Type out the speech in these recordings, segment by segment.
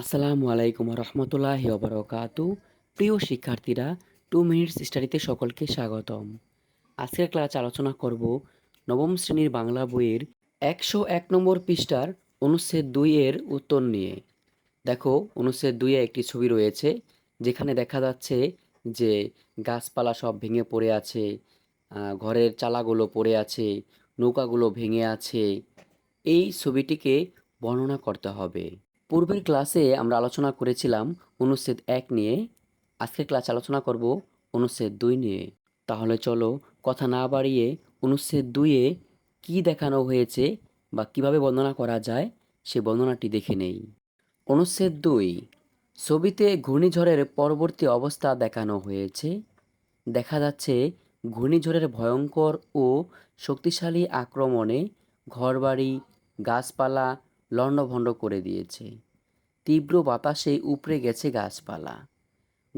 আসসালামু আলাইকুম রহমতুল্লাহ ওবরকাতু। প্রিয় শিক্ষার্থীরা টু মিনিটস স্টাডিতে সকলকে স্বাগতম। আজকের ক্লাস আলোচনা করব নবম শ্রেণির বাংলা বইয়ের একশো এক নম্বর পৃষ্ঠার অনুচ্ছেদ দুই এর উত্তর নিয়ে। দেখো, অনুচ্ছেদ দুইয়ে একটি ছবি রয়েছে, যেখানে দেখা যাচ্ছে যে গাছপালা সব ভেঙে পড়ে আছে ঘরের চালাগুলো পড়ে আছে, নৌকাগুলো ভেঙে আছে। এই ছবিটিকে বর্ণনা করতে হবে। পূর্বের ক্লাসে আমরা আলোচনা করেছিলাম অনুচ্ছেদ এক নিয়ে। আজকের ক্লাস আলোচনা করব অনুচ্ছেদ দুই নিয়ে। তাহলে চলো কথা না বাড়িয়ে অনুচ্ছেদ দুইয়ে কি দেখানো হয়েছে বা কীভাবে বর্ণনা করা যায় সে বর্ণনাটি দেখে নেই। অনুচ্ছেদ দুই, ছবিতে ঘূর্ণিঝড়ের পরবর্তী অবস্থা দেখানো হয়েছে। দেখা যাচ্ছে ঘূর্ণিঝড়ের ভয়ঙ্কর ও শক্তিশালী আক্রমণে ঘরবাড়ি, গাছপালা লণ্ডভণ্ড করে দিয়েছে। তীব্র বাতাসে উপড়ে গেছে গাছপালা।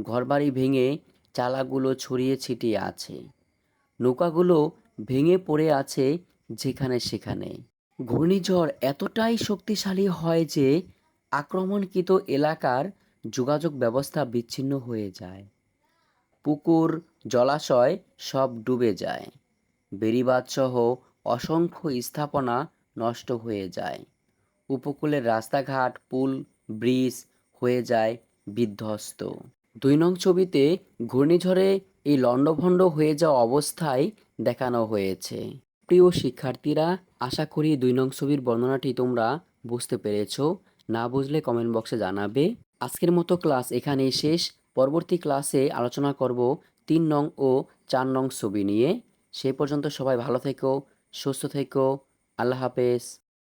ঘরবাড়ি ভেঙে চালাগুলো ছড়িয়ে ছিটিয়ে আছে। নৌকাগুলো ভেঙে পড়ে আছে যেখানে সেখানে। ঘূর্ণিঝড় এতটাই শক্তিশালী হয় যে আক্রমণকৃত এলাকার যোগাযোগ ব্যবস্থা বিচ্ছিন্ন হয়ে যায়। পুকুর, জলাশয় সব ডুবে যায়। বেড়িবাঁধসহ অসংখ্য স্থাপনা নষ্ট হয়ে যায়। উপকূলের রাস্তাঘাট, পুল, ব্রিজ হয়ে যায় বিধ্বস্ত। দুই নং ছবিতে ঘূর্ণিঝড়ে এই লণ্ডভণ্ড হয়ে যাওয়া অবস্থায় দেখানো হয়েছে। প্রিয় শিক্ষার্থীরা, আশা করি দুই নং ছবির বর্ণনাটি তোমরা বুঝতে পেরেছ। না বুঝলে কমেন্ট বক্সে জানাবে। আজকের মতো ক্লাস এখানেই শেষ। পরবর্তী ক্লাসে আলোচনা করব তিন নং ও চার নং ছবি নিয়ে। সে পর্যন্ত সবাই ভালো থেকো, সুস্থ থেকো। আল্লাহ হাফেজ।